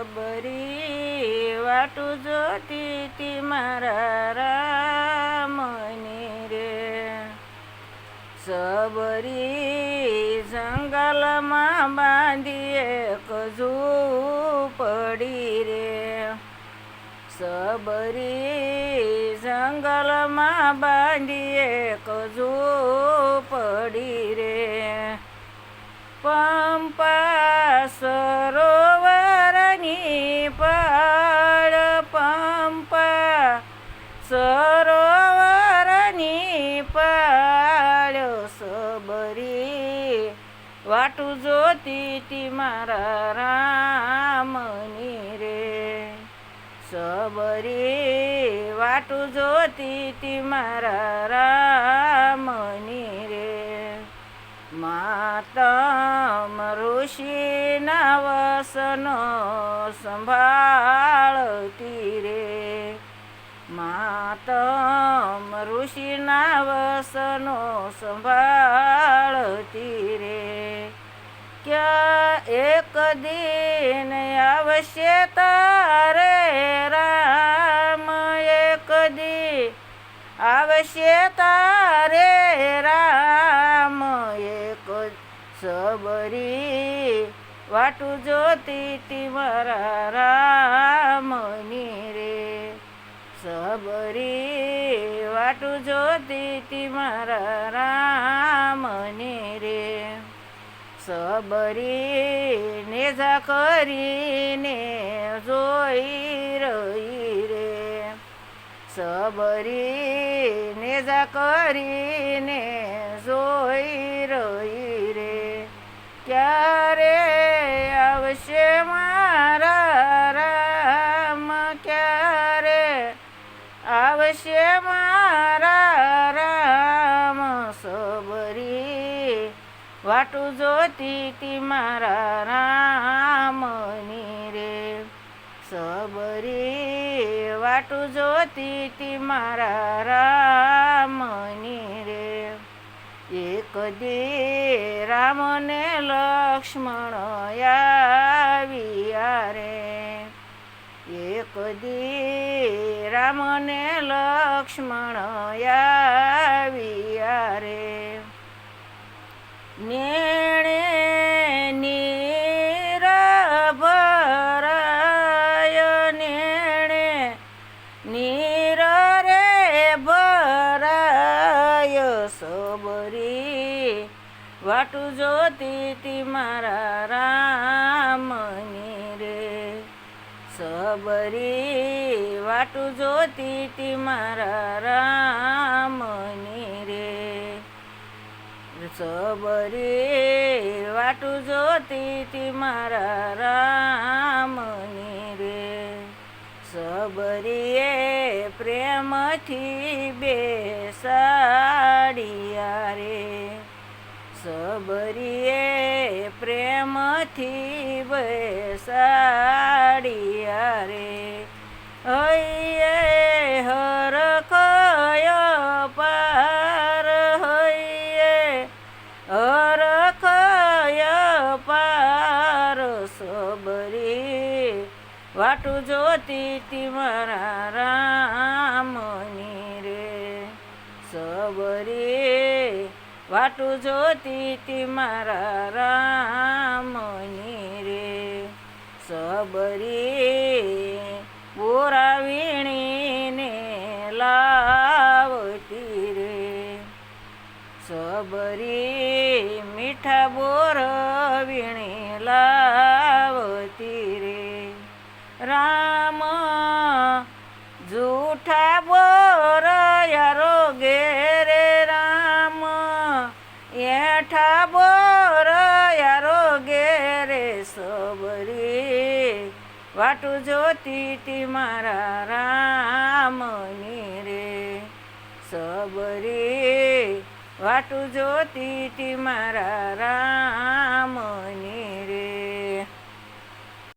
સબરી વાટું જોતી તી મારા રામની રે. સબરી જંગલમાં બાંધી એક પડી રે. સબરી જંગલમાં બાંધીએ કજુ પડી રે. પંપા સરોવરની પાળ્યો સબરી. વાટું જોતી તી મારા રામની રે. સબરી, વાટું જોતી તી મારા રામની રે. માતમ ઋષિના વસનો સંભાળતી માતમ ઋષિના વસનો સંભાળતી રે. ક્યાં એક દિન આવશે તારે રામ? એક દી આવશે તારે રામ? એક સબરી વાટું જોતી તી મારા રામની રે. સબરી વાટું જોતી તી મારા રામની રે સબરી નેજા કરીને જોઈ રહી રે સબરી નેજા કરીને જોઈ આવશે મારા રામ સબરી. વાટું જોતી તી મારા રામની રે. સબરી, વાટું જોતી તી મારા રામની રે. એક દે રામને લક્ષ્મણ આવ્યા રે એક દે રામને લક્ષ્મણ આવ્યા રે. નેણે વાટું જોતી તી મારા વાટું જોતી તી મારા રામની રે. સબરી વાટું જોતી તી મારા રામની રે. સબરીએ પ્રેમથી બેસાડિયા રે. સબરીએ પ્રેમથી બેસાડિયા રે. હૈયે હરખય પાર, હૈયે હરખય પાર, સબરી વાટુ જોતી તી મારા રામની રે. સબરી વાટુ જોતી તી મારા રામની રે. સબરી સબરી મીઠા બોર વીણી લાવતી રે. રામ, જૂઠા બોર યારો ઘેરે રામ. એઠા બોર યારો ઘેરે સબરી વાટું જોતી તી મારા રામની રે. સબરી વાટું જોતી તી મારા રામની રે.